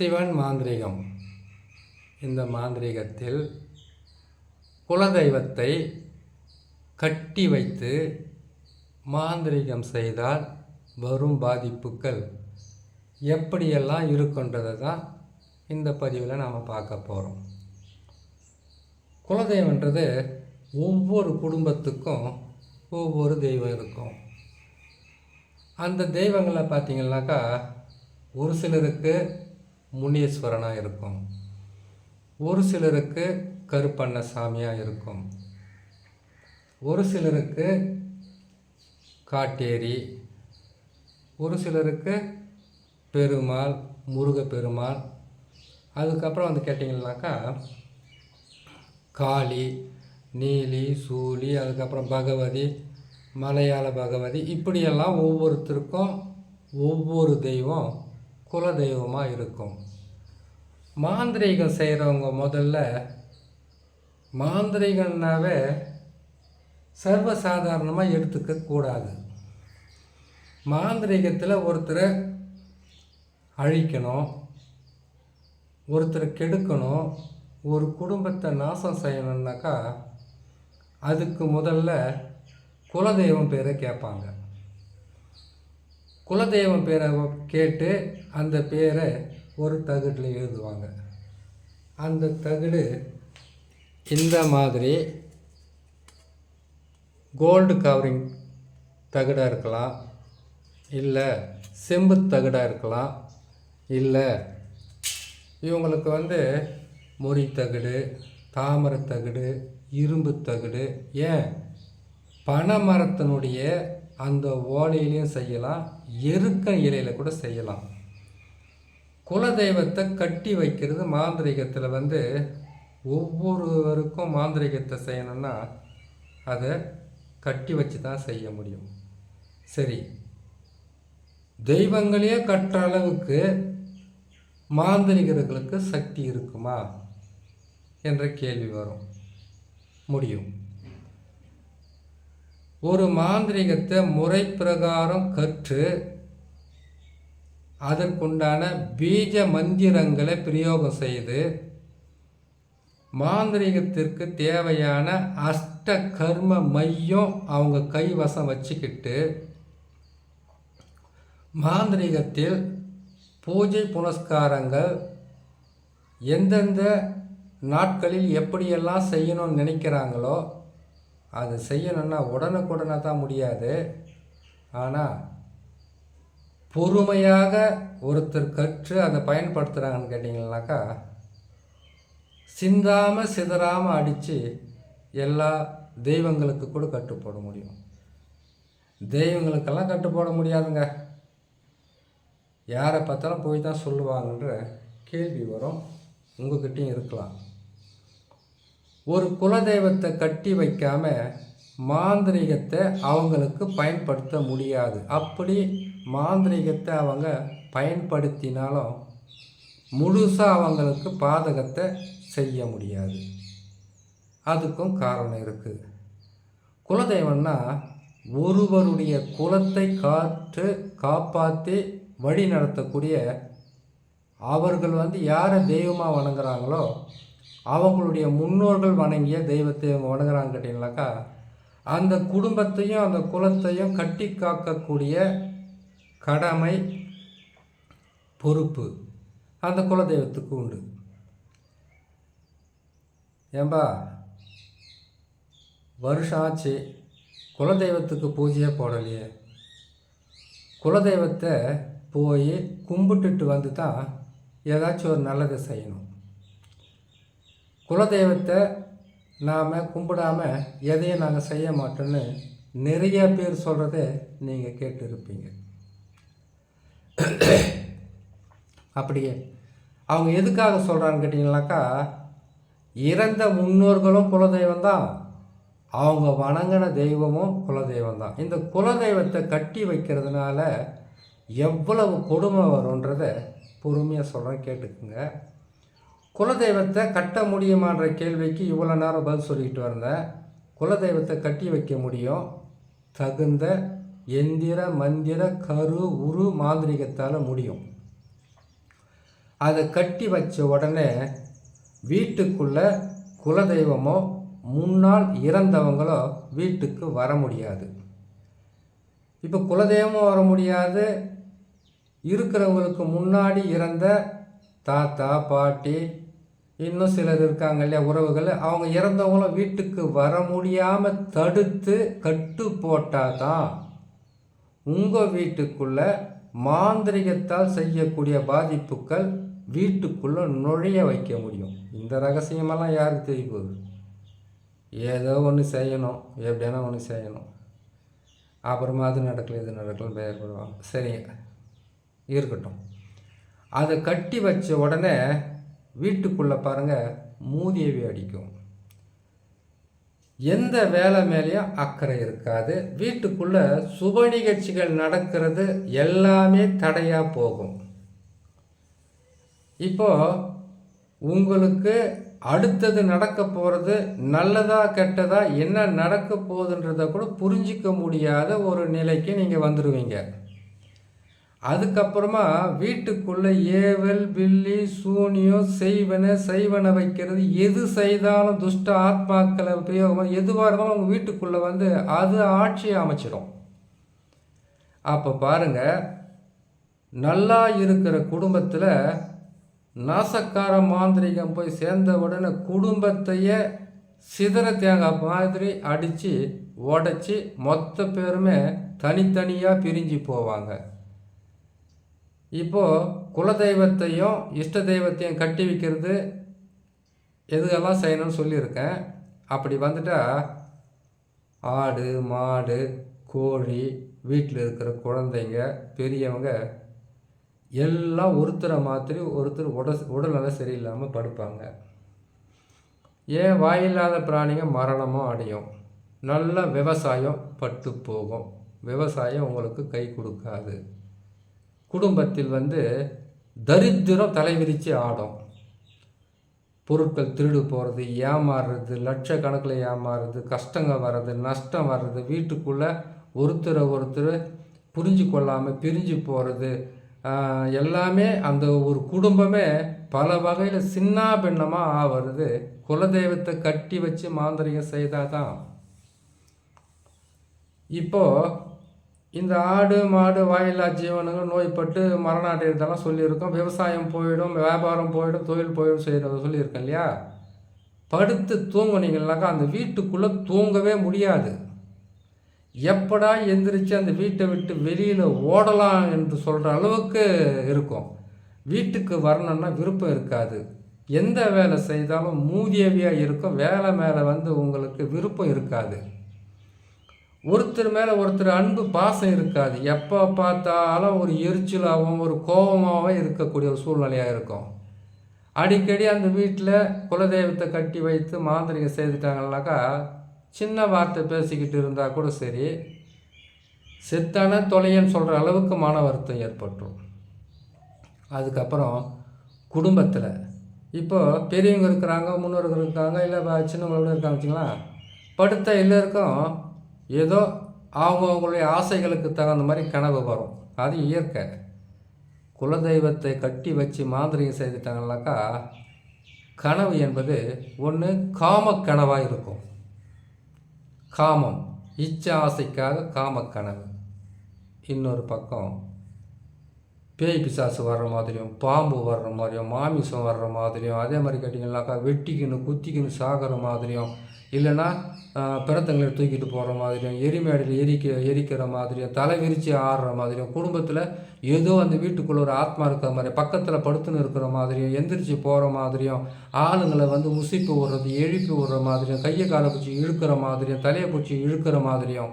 சிவன் மாந்திரீகம். இந்த மாந்திரீகத்தில் குலதெய்வத்தை கட்டி வைத்து மாந்திரீகம் செய்தால் வரும் பாதிப்புகள் எப்படியெல்லாம் இருக்குன்றதை தான் இந்த பதிவில் நாம் பார்க்க போகிறோம் குலதெய்வன்றது ஒவ்வொரு குடும்பத்துக்கும் ஒவ்வொரு தெய்வம் இருக்கும். அந்த தெய்வங்களை பார்த்தீங்கன்னாக்கா ஒரு சிலருக்கு முனீஸ்வரனாக இருக்கும். ஒரு சிலருக்கு கருப்பண்ண சாமியாக இருக்கும். ஒரு சிலருக்கு காட்டேரி. ஒரு சிலருக்கு பெருமாள் முருக பெருமாள் அதுக்கப்புறம் வந்து கேட்டிங்கன்னாக்கா காளி நீலி சூலி அதுக்கப்புறம் பகவதி மலையாள பகவதி இப்படியெல்லாம் ஒவ்வொருத்தருக்கும் ஒவ்வொரு தெய்வம் குலதெய்வமாக இருக்கும். மாந்திரீகம் செய்கிறவங்க முதல்ல மாந்திரீகம்னாவே சர்வசாதாரணமாக எடுத்துக்க கூடாது. மாந்திரீகத்தில் ஒருத்தரை அழிக்கணும் ஒருத்தரை கெடுக்கணும் ஒரு குடும்பத்தை நாசம் செய்யணுன்னாக்கா அதுக்கு முதல்ல குலதெய்வம் பேரை கேட்பாங்க. குலதெய்வம் பேரை கேட்டு அந்த பேரை ஒரு தகடில் எழுதுவாங்க. அந்த தகடு இந்த மாதிரி கோல்டு கவரிங் தகடாக இருக்கலாம் இல்லை செம்பு தகடாக இருக்கலாம் இல்லை இவங்களுக்கு வந்து மொறி தகடு தாமரை தகடு இரும்பு தகடு ஏன்? பனைமரத்தினுடைய அந்த ஓலையிலையும் செய்யலாம் எருக்க இலையில் கூட செய்யலாம். குலதெய்வத்தை கட்டி வைக்கிறது மாந்திரிகத்தில் வந்து ஒவ்வொருவருக்கும் மாந்திரிகத்தை செய்யணும்னா அதை கட்டி வச்சு தான் செய்ய முடியும். சரி. தெய்வங்களே கட்டுற அளவுக்கு மாந்திரிகர்களுக்கு சக்தி இருக்குமா? என்ற கேள்வி வரும். முடியும். ஒரு மாந்திரிகத்தை முறை பிரகாரம் கற்று அதற்குண்டான பீஜ மந்திரங்களை பிரயோகம் செய்து மாந்திரிகத்திற்கு தேவையான அஷ்ட கர்ம மையம் அவங்க கைவசம் வச்சுக்கிட்டு மாந்திரிகத்தில் பூஜை புனஸ்காரங்கள் எந்தெந்த நாட்களில் எப்படியெல்லாம் செய்யணும்னு நினைக்கிறாங்களோ அதை செய்யணும்னா உடனுக்குடனே தான் முடியாது. ஆனால் பொறுமையாக ஒருத்தர் கற்று அதை பயன்படுத்துகிறாங்கன்னு கேட்டிங்கனாக்கா சிந்தாமல் சிதறாமல் அடித்து எல்லா தெய்வங்களுக்கு கூட கட்டுப்போட முடியும். தெய்வங்களுக்கெல்லாம் கட்டுப்போட முடியாதுங்க. யாரை பார்த்தாலும் போய் தான் சொல்லுவாங்கன்ற கேள்வி வரும். உங்கள்கிட்டையும் இருக்கலாம். ஒரு குலதெய்வத்தை கட்டி வைக்காம மாந்திரிகத்தை அவங்களுக்கு பயன்படுத்த முடியாது. அப்படி மாந்திரிகத்தை அவங்க பயன்படுத்தினாலும் முழுசாக அவங்களுக்கு பாதகத்தை செய்ய முடியாது. அதுக்கும் காரணம் இருக்குது குலதெய்வம்னா ஒருவருடைய குலத்தை காற்று காப்பாற்றி வழி நடத்தக்கூடிய அவர்கள் வந்து யாரை தெய்வமாக வணங்குறாங்களோ அவங்களுடைய முன்னோர்கள் வணங்கிய தெய்வத்தை அவங்க வணங்குறாங்க கேட்டிங்கனாக்கா அந்த குடும்பத்தையும் அந்த குலத்தையும் கட்டி காக்கக்கூடிய கடமை பொறுப்பு அந்த குலதெய்வத்துக்கு உண்டு. ஏம்பா வருஷம் ஆச்சு குலதெய்வத்துக்கு பூஜையே போடலையே. குலதெய்வத்தை போய் கும்பிட்டுட்டு வந்து தான் ஏதாச்சும் ஒரு நல்லதை செய்யணும். குலதெய்வத்தை நாம் கும்பிடாம எதையும் நாங்கள் செய்ய மாட்டோன்னு நிறைய பேர் சொல்கிறத நீங்கள் கேட்டிருப்பீங்க. அப்படியே அவங்க எதுக்காக சொல்கிறான்னு கேட்டிங்கனாக்கா இறந்த முன்னோர்களும் குலதெய்வம் தான். அவங்க வணங்கின தெய்வமும் குலதெய்வம் தான். இந்த குலதெய்வத்தை கட்டி வைக்கிறதுனால எவ்வளவு கொடுமை வரும்ன்றதை பொறுமையாக சொல்கிறேன் கேட்டுக்குங்க. குலதெய்வத்தை கட்ட முடியுமான்ற கேள்விக்கு இவ்வளோ நேரம் பதில் சொல்லிக்கிட்டு வந்தேன். குலதெய்வத்தை கட்டி வைக்க முடியும். தகுந்த எந்திர மந்திர கரு உரு மாந்திரிகத்தால் முடியும். அதை கட்டி வச்ச உடனே வீட்டுக்குள்ளே குலதெய்வமோ முன்னால் இறந்தவங்களோ வீட்டுக்கு வர முடியாது. இப்போ குலதெய்வமும் வர முடியாது. இருக்கிறவங்களுக்கு முன்னாடி இறந்த தாத்தா பாட்டி இன்னும் சிலர் இருக்காங்க இல்லையா உறவுகள் அவங்க இறந்தவங்களும் வீட்டுக்கு வர முடியாமல் தடுத்து கட்டு போட்டால் தான் உங்கள் வீட்டுக்குள்ள மாந்திரிகத்தால் செய்யக்கூடிய பாதிப்புகள் வீட்டுக்குள்ளே நுழைய வைக்க முடியும். இந்த ரகசியமெல்லாம் யாருக்கு தெரிய போகுது? ஏதோ ஒன்று செய்யணும் எப்படியானா ஒன்று செய்யணும். அப்புறமா அது நடக்கல இது நடக்கலன்னு பயப்படுவாங்க சரிங்க இருக்கட்டும். அதை கட்டி வச்ச உடனே வீட்டுக்குள்ளே பாருங்கள் மூதியவி அடிக்கும். எந்த வேலை மேலேயும் அக்கறை இருக்காது. வீட்டுக்குள்ளே சுப நிகழ்ச்சிகள் நடக்கிறது எல்லாமே தடையாக போகும். இப்போ உங்களுக்கு அடுத்தது நடக்க போகிறது நல்லதா கெட்டதா என்ன நடக்க போகுதுன்றதை கூட புரிஞ்சிக்க முடியாத ஒரு நிலைக்கு நீங்கள் வந்துடுவீங்க அதுக்கப்புறமா வீட்டுக்குள்ளே ஏவல் பில்லி சூனியம் செய்வன செய்வன வைக்கிறது. எது செய்தாலும் துஷ்ட ஆத்மாக்களை உபயோகமாக எதுவாக இருந்தாலும் உங்கள் வீட்டுக்குள்ளே வந்து அது ஆட்சியை அமைச்சிடும். அப்போ பாருங்கள் நல்லா இருக்கிற குடும்பத்தில் நாசக்கார மாந்திரிகம் போய் சேர்ந்த உடனே குடும்பத்தையே சிதற தேங்காய் மாதிரி அடித்து உடச்சி மொத்த பேருமே தனித்தனியாக பிரிஞ்சு போவாங்க. இப்போது குலதெய்வத்தையும் இஷ்ட தெய்வத்தையும் கட்டி வைக்கிறது எதுகெல்லாம் செய்யணும்னு சொல்லியிருக்கேன். அப்படி வந்துட்டால் ஆடு மாடு கோழி வீட்டில் இருக்கிற குழந்தைங்க பெரியவங்க எல்லாம் ஒருத்தரை மாத்திரி ஒருத்தர் உடல் உடல்நலம் சரியில்லாமல் படுப்பாங்க. ஏன் வாயில்லாத பிராணிங்க மரணமும் அடையும். நல்ல விவசாயம் பட்டு போகும். விவசாயம் உங்களுக்கு கை கொடுக்காது. குடும்பத்தில் வந்து தரித்திரம் தலைவிரித்து ஆடும். பொருட்கள் திருடு போகிறது ஏமாறுறது லட்சக்கணக்கில் ஏமாறுறது கஷ்டங்க வர்றது நஷ்டம் வர்றது வீட்டுக்குள்ளே ஒருத்தரை ஒருத்தர் புரிஞ்சு கொள்ளாமல் பிரிஞ்சு போகிறது எல்லாமே அந்த ஒரு குடும்பமே பல வகையில் சின்ன பின்னமாக ஆகிறது குலதெய்வத்தை கட்டி வச்சு மாந்திரிகம் செய்தால் தான் இப்போது இந்த ஆடு மாடு வாயில்லா ஜீவனங்கள் நோய்பட்டு மரணம் அடைகிறதெல்லாம் சொல்லியிருக்கோம். விவசாயம் போயிடும் வியாபாரம் போயிடும் தொழில் போயிடும் செய்கிறத சொல்லியிருக்கேன் இல்லையா? படுத்து தூங்குனீங்கன்னாக்கா அந்த வீட்டுக்குள்ளே தூங்கவே முடியாது. எப்படா எந்திரிச்சு அந்த வீட்டை விட்டு வெளியில் ஓடலாம் என்று சொல்கிற அளவுக்கு இருக்கும். வீட்டுக்கு வரணும்னா விருப்பம் இருக்காது. எந்த வேலை செய்தாலும் மூதியவியாக இருக்கும். வேலை மேலே வந்து உங்களுக்கு விருப்பம் இருக்காது. ஒருத்தர் மேலே ஒருத்தர் அன்பு பாசம் இருக்காது. எப்போ பார்த்தாலும் ஒரு எரிச்சலாகவும் ஒரு கோபமாகவும் இருக்கக்கூடிய ஒரு சூழ்நிலையாக இருக்கும். அடிக்கடி அந்த வீட்டில் குலதெய்வத்தை கட்டி வைத்து மாந்திரிகம் செய்துட்டாங்கனாக்கா சின்ன வார்த்தை பேசிக்கிட்டு இருந்தால் கூட சரி செத்தான தொலைன்னு சொல்கிற அளவுக்கு மன வருத்தம் ஏற்பட்டுரும். அதுக்கப்புறம் குடும்பத்தில் இப்போ பெரியவங்க இருக்கிறாங்க முன்னோர்கள் இருக்காங்க இல்லை சின்னவங்களோட இருக்காங்க வச்சுங்களேன் படுத்த எல்லாருக்கும் ஏதோ அவங்கவுங்களுடைய ஆசைகளுக்கு தகுந்த மாதிரி கனவு வரும். அது இயற்கை. குலதெய்வத்தை கட்டி வச்சு மாந்திரிகம் செய்துட்டாங்கனாக்கா கனவு என்பது ஒன்று காம கனவாக இருக்கும். காமம். இச்ச ஆசைக்காக காமக்கனவு இன்னொரு பக்கம் பேய் பிசாசு வர்ற மாதிரியும் பாம்பு வர்ற மாதிரியும் மாமிசம் வர்ற மாதிரியும் அதே மாதிரி கேட்டிங்கனாக்கா வெட்டிக்கின்னு குத்திக்கின்னு சாகிற மாதிரியும் இல்லைன்னா பிறத்தங்களை தூக்கிட்டு போகிற மாதிரியும் எரிமேடையில் எரிக்க எரிக்கிற மாதிரியும் தலை விரித்து ஆடுற மாதிரியும் குடும்பத்தில் ஏதோ அந்த வீட்டுக்குள்ளே ஒரு ஆத்மா இருக்கிற மாதிரி பக்கத்தில் படுத்துன்னு இருக்கிற மாதிரியும் எந்திரிச்சு போகிற மாதிரியும் ஆளுங்களை வந்து உசிப்பு விடுறது எழுப்பி விடுற மாதிரியும் கையை காலை பிடிச்சி இழுக்கிற மாதிரியும் தலையை பிடிச்சி இழுக்கிற மாதிரியும்.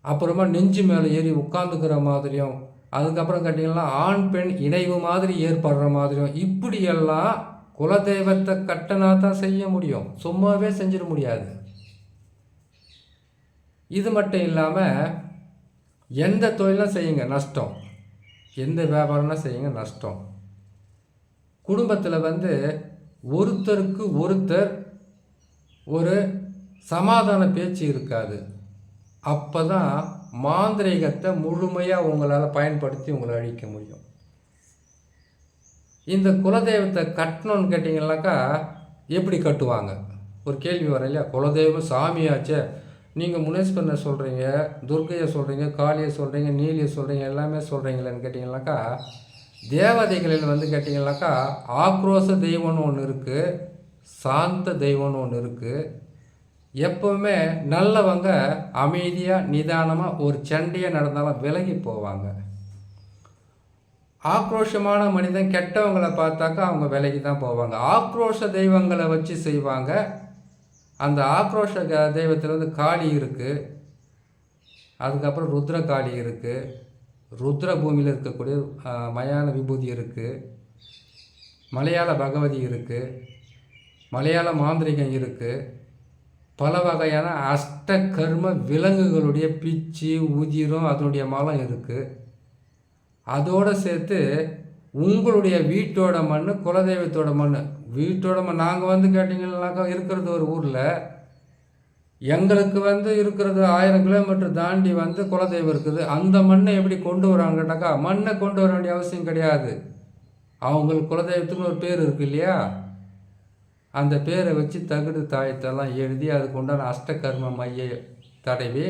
அப்புறமா நெஞ்சு மேலே ஏறி உட்காந்துக்கிற மாதிரியும் அதுக்கப்புறம் கேட்டிங்கன்னா ஆண் பெண் இணைவு மாதிரி ஏற்படுற மாதிரியும் இப்படியெல்லாம் குலதெய்வத்தை கட்டனா தான் செய்ய முடியும். சும்மாவே செஞ்சிட முடியாது. இது மட்டும் இல்லாமல் எந்த தொழிலும் செய்யுங்க? நஷ்டம். எந்த வியாபாரம்னா செய்யுங்க? நஷ்டம். குடும்பத்தில் வந்து ஒருத்தருக்கு ஒருத்தர் ஒரு சமாதான பேச்சு இருக்காது. அப்போ தான் மாந்திரீகத்தை முழுமையாக உங்களால் பயன்படுத்தி உங்களை அழிக்க முடியும். இந்த குலதெய்வத்தை கட்டணும்னு கேட்டிங்கனாக்கா எப்படி கட்டுவாங்க? ஒரு கேள்வி வர இல்லையா? குலதெய்வம் சாமியாச்சே. நீங்கள் முனேஸ்வரனை சொல்கிறீங்க துர்க்கையை சொல்கிறீங்க காளியை சொல்கிறீங்க நீலியை சொல்கிறீங்க எல்லாமே சொல்கிறீங்களேன்னு கேட்டிங்கனாக்கா தேவதைகளில் வந்து கேட்டிங்கனாக்கா ஆக்ரோஷ தெய்வம்னு ஒன்று இருக்குது சாந்த தெய்வம்னு ஒன்று இருக்குது எப்போவுமே நல்லவங்க அமைதியாக நிதானமாக ஒரு சண்டையாக நடந்தாலும் விலகி போவாங்க. ஆக்ரோஷமான மனிதன் கெட்டவங்களை பார்த்தாக்கா அவங்க விலைக்கு தான் போவாங்க. ஆக்ரோஷ தெய்வங்களை வச்சு செய்வாங்க. அந்த ஆக்ரோஷ க- தெய்வத்தில் வந்து காளி இருக்குது அதுக்கப்புறம் ருத்ர காளி இருக்குது ருத்ர பூமியில் இருக்கக்கூடிய மயான விபூதி இருக்குது மலையாள பகவதி இருக்குது மலையாள மாந்திரிகம் இருக்குது பல வகையான அஷ்ட கர்ம விலங்குகளுடைய பிச்சு உதிரம் அதனுடைய மலம் இருக்குது அதோடு சேர்த்து உங்களுடைய வீட்டோட மண் குலதெய்வத்தோட மண் வீட்டோட மண் நாங்கள் வந்து கேட்டிங்கன்னாக்கா இருக்கிறது ஒரு ஊரில். எங்களுக்கு வந்து இருக்கிறது ஆயிரம் கிலோமீட்டர் தாண்டி வந்து குலதெய்வம் இருக்குது. அந்த மண்ணை எப்படி கொண்டு வராங்கன்னாக்கா மண்ணை கொண்டு வர வேண்டிய அவசியம் கிடையாது. அவங்களுக்கு குலதெய்வத்துக்குன்னு ஒரு பேர் இருக்கு இல்லையா? அந்த பேரை வச்சு தகுடு தாயத்தெல்லாம் எழுதி அதுக்கு உண்டான அஷ்டகர்ம மைய தடவி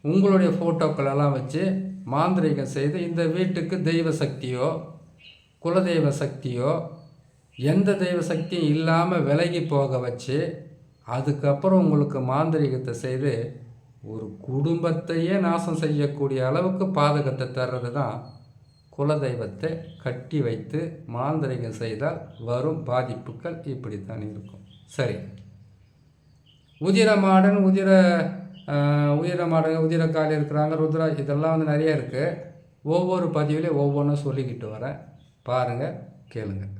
உங்களுடைய ஃபோட்டோக்கள் எல்லாம் வச்சு மாந்திரீகம் செய்து இந்த வீட்டுக்கு தெய்வ சக்தியோ குலதெய்வ சக்தியோ எந்த தெய்வ சக்தியும் இல்லாமல் விலகி போக வச்சு அதுக்கப்புறம் உங்களுக்கு மாந்திரீகத்தை செய்து ஒரு குடும்பத்தையே நாசம் செய்யக்கூடிய அளவுக்கு பாதகத்தை தர்றது தான் குலதெய்வத்தை கட்டி வைத்து மாந்திரீகம் செய்தால் வரும் பாதிப்புகள் இப்படித்தான் இருக்கும். சரி. உதிரமாடன் உதிர ஆஹ், உதிரமாடன் உதிரக்காளி இருக்கிறாங்க ருத்ரா இதெல்லாம் வந்து நிறைய இருக்குது ஒவ்வொரு பதிவுலேயும் ஒவ்வொன்றும் சொல்லிக்கிட்டு வரேன். பாருங்கள் கேளுங்கள்